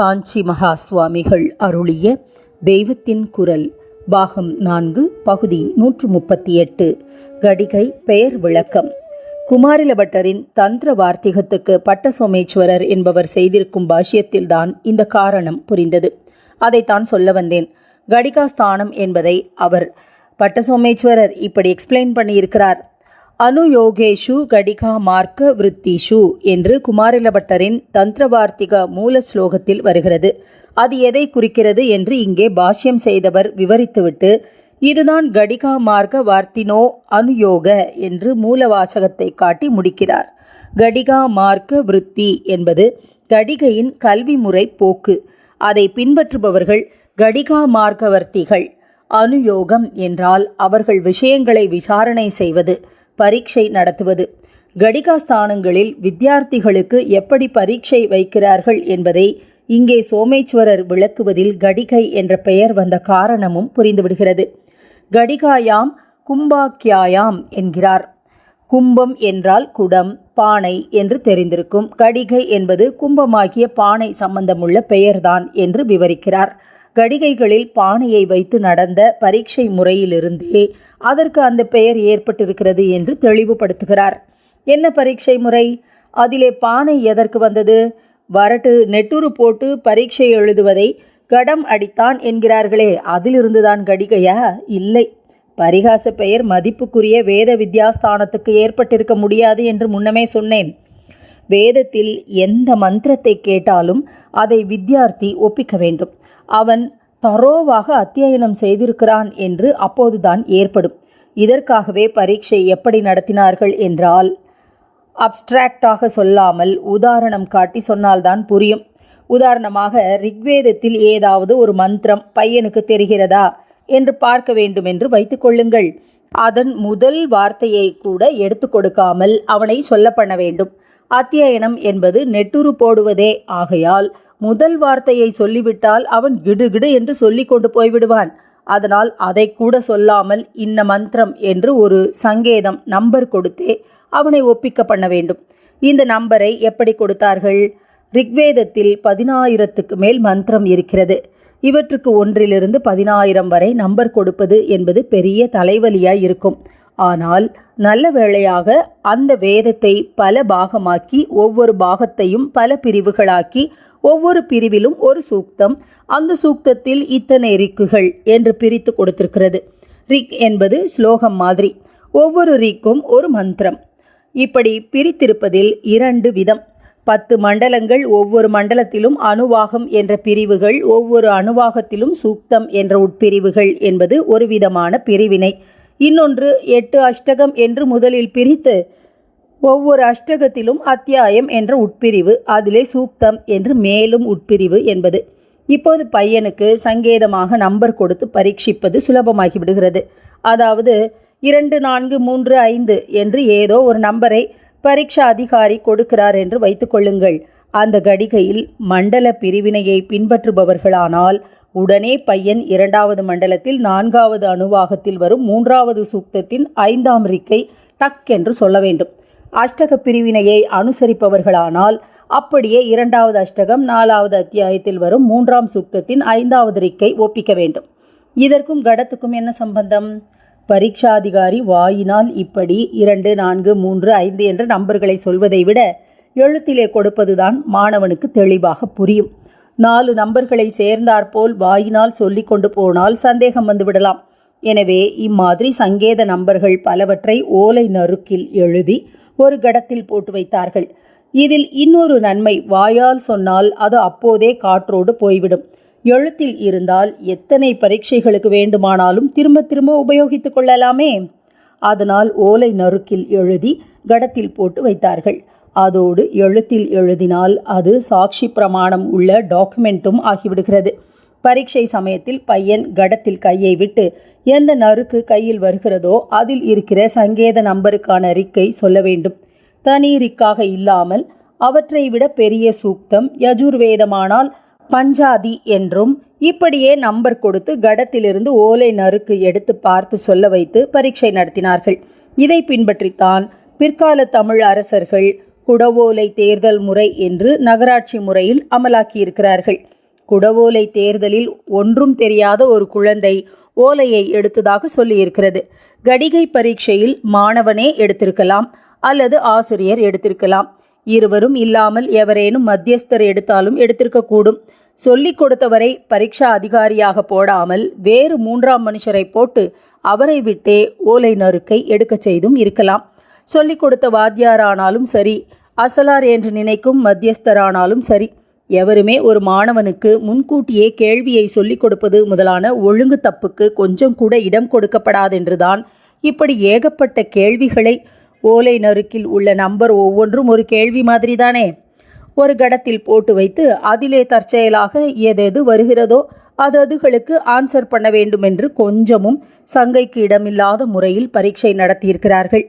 காஞ்சி மகா சுவாமிகள் அருளிய தெய்வத்தின் குரல் பாகம் நான்கு பகுதி நூற்று முப்பத்தி எட்டு கடிகை பெயர் விளக்கம். குமாரிலபட்டரின் தந்திர வார்த்திகத்துக்கு பட்ட சோமேஸ்வரர் என்பவர் செய்திருக்கும் பாஷ்யத்தில்தான் இந்த காரணம் புரிந்தது. அதைத்தான் சொல்ல வந்தேன். கடிகா ஸ்தானம் என்பதை அவர் பட்ட சோமேஸ்வரர் இப்படி எக்ஸ்பிளைன் பண்ணியிருக்கிறார். அனுயோகேஷு கடிகா மார்க்க விருத்திஷு என்று குமாரிலபட்டரின் தந்திரவார்த்திக மூல ஸ்லோகத்தில் வருகிறது. அது எதை குறிக்கிறது என்று இங்கே பாஷ்யம் செய்தவர் விவரித்துவிட்டு இதுதான் கடிகா மார்க்க வார்த்தினோ அனுயோக என்று மூல வாசகத்தை காட்டி முடிக்கிறார். கடிகா மார்க்க விருத்தி என்பது கடிகையின் கல்வி முறை போக்கு. அதை பின்பற்றுபவர்கள் கடிகா மார்க்கவர்த்திகள். அனுயோகம் என்றால் அவர்கள் விஷயங்களை விசாரணை செய்வது. பரீட்சை நடத்துவது. கடிகா ஸ்தானங்களில் வித்தியார்த்திகளுக்கு எப்படி பரீட்சை வைக்கிறார்கள் என்பதை இங்கே சோமேஸ்வரர் விளக்குவதில் கடிகை என்ற பெயர் வந்த காரணமும் புரிந்துவிடுகிறது. கடிகாயாம் கும்பாக்கியாயாம் என்கிறார். கும்பம் என்றால் குடம் பானை என்று தெரிந்திருக்கும். கடிகை என்பது கும்பமாகிய பானை சம்பந்தமுள்ள பெயர்தான் என்று விவரிக்கிறார். கடிகைகளில் பானையை வைத்து நடந்த பரீட்சை முறையிலிருந்தே அதற்கு அந்த பெயர் ஏற்பட்டிருக்கிறது என்று தெளிவுபடுத்துகிறார். என்ன பரீட்சை முறை? அதிலே பானை எதற்கு வந்தது? வரட்டு நெட்டுரு போட்டு பரீட்சை எழுதுவதை கடம் அடித்தான் என்கிறார்களே அதிலிருந்துதான் கடிகையா? இல்லை. பரிகாச பெயர் மதிப்புக்குரிய வேத வித்யாஸ்தானத்துக்கு ஏற்பட்டிருக்க முடியாது என்று முன்னமே சொன்னேன். வேதத்தில் எந்த மந்திரத்தை கேட்டாலும் அதை வித்யார்த்தி ஒப்பிக்க வேண்டும். அவன் தரோவாக அத்தியனம் செய்திருக்கிறான் என்று அப்போதுதான் ஏற்படும். இதற்காகவே பரீட்சை எப்படி நடத்தினார்கள் என்றால் அப்ஸ்ட்ராக்டாக சொல்லாமல் உதாரணம் காட்டி சொன்னால்தான் புரியும். உதாரணமாக ரிக்வேதத்தில் ஏதாவது ஒரு மந்திரம் பையனுக்கு தெரிகிறதா என்று பார்க்க வேண்டும் என்று வைத்துக்கொள்ளுங்கள் அதன் முதல் வார்த்தையை கூட எடுத்து கொடுக்காமல் அவனை சொல்ல பண்ண வேண்டும். அத்தியனம் என்பது நெட்டுரு போடுவதே. ஆகையால் முதல் வார்த்தையை சொல்லிவிட்டால் அவன் கிடுகிடு என்று சொல்லி கொண்டு போய்விடுவான். அதனால் அதை கூட சொல்லாமல் இன்ன மந்திரம் என்று ஒரு சங்கேதம் நம்பர் கொடுத்தே அவனை ஒப்பிக்க பண்ண வேண்டும். இந்த நம்பரை எப்படி கொடுத்தார்கள்? ரிக்வேதத்தில் பதினாயிரத்துக்கு மேல் மந்திரம் இருக்கிறது. இவற்றுக்கு ஒன்றிலிருந்து பதினாயிரம் வரை நம்பர் கொடுப்பது என்பது பெரிய தலைவலியாய் இருக்கும். ஆனால் நல்ல வேளையாக அந்த வேதத்தை பல பாகமாக்கி ஒவ்வொரு பாகத்தையும் பல பிரிவுகளாக்கி ஒவ்வொரு பிரிவிலும் ஒரு சூக்தம் அந்த சூக்தத்தில் இத்தனை ரிக்குகள் என்று பிரித்து கொடுத்திருக்கிறது. ரிக் என்பது ஸ்லோகம் மாதிரி. ஒவ்வொரு ரிக்கும் ஒரு மந்திரம். இப்படி பிரித்திருப்பதில் இரண்டு விதம். பத்து மண்டலங்கள் ஒவ்வொரு மண்டலத்திலும் அணுவாகம் என்ற பிரிவுகள் ஒவ்வொரு அணுவாகத்திலும் சூக்தம் என்ற உட்பிரிவுகள் என்பது ஒரு விதமான பிரிவினை. இன்னொன்று எட்டு அஷ்டகம் என்று முதலில் பிரித்து ஒவ்வொரு அஷ்டகத்திலும் அத்தியாயம் என்ற உட்பிரிவு அதிலே சூக்தம் என்று மேலும் உட்பிரிவு என்பது. இப்போது பையனுக்கு சங்கேதமாக நம்பர் கொடுத்து பரீட்சிப்பது சுலபமாகி விடுகிறது அதாவது இரண்டு நான்கு மூன்று ஐந்து என்று ஏதோ ஒரு நம்பரை பரீட்சா அதிகாரி கொடுக்கிறார் என்று வைத்துக்கொள்ளுங்கள் அந்த கடிகையில் மண்டல பிரிவினையை பின்பற்றுபவர்களானால் உடனே பையன் இரண்டாவது மண்டலத்தில் நான்காவது அணுவாகத்தில் வரும் மூன்றாவது சூக்தத்தின் ஐந்தாம் ரிக்கை டக் என்று சொல்ல வேண்டும். அஷ்டக பிரிவினையை அனுசரிப்பவர்களானால் அப்படியே இரண்டாவது அஷ்டகம் நாலாவது அத்தியாயத்தில் வரும் மூன்றாம் சூக்தத்தின் ஐந்தாவது ரிக்கை ஒப்பிக்க வேண்டும். இதற்கும் கடத்துக்கும் என்ன சம்பந்தம்? பரீட்சாதிகாரி வாயினால் இப்படி இரண்டு நான்கு மூன்று ஐந்து என்ற நம்பர்களை சொல்வதை விட எழுத்திலே கொடுப்பதுதான் மாணவனுக்கு தெளிவாக புரியும். நாலு நம்பர்களை சேர்ந்தாற்போல் வாயினால் சொல்லி கொண்டு போனால் சந்தேகம் வந்துவிடலாம். எனவே இம்மாதிரி சங்கேத நம்பர்கள் பலவற்றை ஓலை நறுக்கில் எழுதி ஒரு கடத்தில் போட்டு வைத்தார்கள். இதில் இன்னொரு நன்மை வாயால் சொன்னால் அது அப்போதே காற்றோடு போய்விடும். எழுத்தில் இருந்தால் எத்தனை பரீட்சைகளுக்கு வேண்டுமானாலும் திரும்ப திரும்ப உபயோகித்துக் கொள்ளலாமே. அதனால் ஓலை நறுக்கில் எழுதி கடத்தில் போட்டு வைத்தார்கள். அதோடு எழுத்தில் எழுதினால் அது சாட்சி பிரமாணம் உள்ள டாக்குமெண்ட்டும் ஆகிவிடுகிறது. பரீட்சை சமயத்தில் பையன் கடத்தில் கையை விட்டு எந்த நறுக்கு கையில் வருகிறதோ அதில் இருக்கிற சங்கேத நம்பருக்கான ரிக்கை சொல்ல வேண்டும். தனி ரிக்காக இல்லாமல் அவற்றை விட பெரிய சூக்தம் யஜுர்வேதமானால் பஞ்சாதி என்றும் இப்படியே நம்பர் கொடுத்து கடத்திலிருந்து ஓலை நறுக்கு எடுத்து பார்த்து சொல்ல வைத்து பரீட்சை நடத்தினார்கள். இதை பின்பற்றித்தான் பிற்கால தமிழ் அரசர்கள் குடவோலை தேர்தல் முறை என்று நகராட்சி முறையில் அமலாக்கியிருக்கிறார்கள். குடவோலை தேர்தலில் ஒன்றும் தெரியாத ஒரு குழந்தை ஓலையை எடுத்ததாக சொல்லியிருக்கிறது. கடிகை பரீட்சையில் மாணவனே எடுத்திருக்கலாம் அல்லது ஆசிரியர் எடுத்திருக்கலாம். இருவரும் இல்லாமல் எவரேனும் மத்தியஸ்தர் எடுத்தாலும் எடுத்திருக்கக்கூடும். சொல்லிக் கொடுத்தவரை பரீட்சா அதிகாரியாக போடாமல் வேறு மூன்றாம் மனுஷரை போட்டு அவரை விட்டே ஓலை நறுக்கை எடுக்கச் செய்தும் இருக்கலாம். சொல்லிக் கொடுத்த வாத்தியாரானாலும் சரி அசலார் என்று நினைக்கும் மத்தியஸ்தரானாலும் சரி எவருமே ஒரு மாணவனுக்கு முன்கூட்டியே கேள்வியை சொல்லிக் கொடுப்பது முதலான ஒழுங்கு தப்புக்கு கொஞ்சம் கூட இடம் கொடுக்கப்படாதென்றுதான் இப்படி ஏகப்பட்ட கேள்விகளை ஓலை நறுக்கில் உள்ள நம்பர் ஒவ்வொன்றும் ஒரு கேள்வி மாதிரிதானே? ஒரு கடத்தில் போட்டு வைத்து அதிலே தற்செயலாக எதெது வருகிறதோ அது அதுகளுக்கு ஆன்சர் பண்ண வேண்டும் என்று கொஞ்சமும் சங்கைக்கு இடமில்லாத முறையில் பரீட்சை நடத்தியிருக்கிறார்கள்.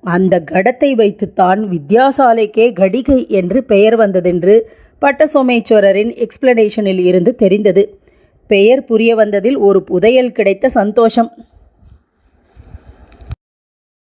அந்த கடத்தை வைத்துத்தான் வித்யாசாலைக்கே கடிகை என்று பெயர் வந்ததென்று பட்டசோமேஸ்வரரின் எக்ஸ்பிளனேஷனில் இருந்து தெரிந்தது. பெயர் புரிய வந்ததில் ஒரு புதையல் கிடைத்த சந்தோஷம்.